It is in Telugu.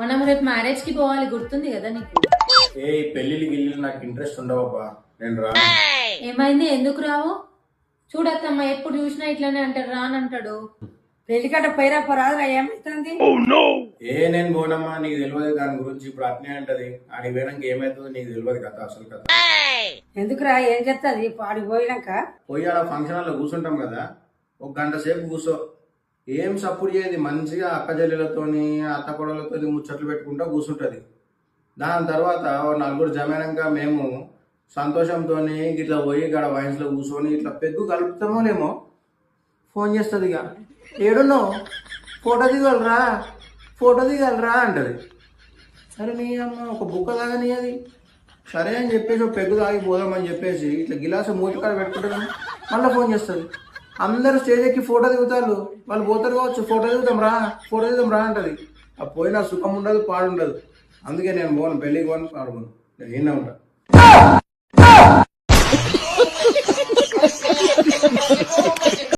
మనం రేపు మ్యారేజ్కి పోవాలి గుర్తుంది కదా నీకు? ఏ పెళ్ళిళ్ళు గిల్లిలు నాకు ఇంట్రెస్ట్ ఉండవబ్బా. నేను రా. ఏమైంది? ఎందుకు రావు? చూడత్తమ్మ ఎప్పుడు చూసినా ఇట్లానే అంటాడు రానంటాడు పెళ్ళికట్ట పైరా పరాదురా ఏమైతుంది? ఏ నేను పోనమ్మా నీకు తెలియదు దాని గురించి. ఇప్పుడు అట్నే అంటది. ఆడికి పోయినాక ఏమవుతుందో నీకు తెలియదు కదా అసలు కదా ఎందుకురా ఏం చెప్తుంది పాడికి పోయినాక? పోయి ఆడ ఫంక్షన్ హాల్లో కూర్చుంటాం కదా. ఒక గంట సేపు కూర్చో. ఏం సపోర్ట్ చేయదు మంచిగా అక్క చెల్లెలతోని అత్త ముచ్చట్లు పెట్టుకుంటూ కూర్చుంటుంది దాని తర్వాత నలుగురు జమైనాక మేము సంతోషంతో ఇట్లా పోయి గడ వయసులో కూర్చొని ఇట్లా పెగ్గు కలుపుతామో లేమో ఫోన్ చేస్తుంది ఇక ఏడున్నావు? ఫోటో దిగలరా? ఫోటో దిగలరా? అంటది. సరే నీ అమ్మ ఒక బుక్క తాగని అది. సరే అని చెప్పేసి ఒక పెగ్గు తాగి పోదామని చెప్పేసి ఇట్లా గిలాసు మూతికాడ పెట్టుకుంటాను మళ్ళీ ఫోన్ చేస్తుంది. అందరూ స్టేజ్ ఎక్కి ఫోటో దిగుతారు. వాళ్ళు పోతారు కావచ్చు ఫోటో దిగుతాం రా ఫోటో దిగుతాం రా అంటది. ఆ పోయినా సుఖం ఉండదు పాడుండదు. అందుకే నేను పోను పెళ్ళికి పోను పాడుకోను. నేను ఉంటా.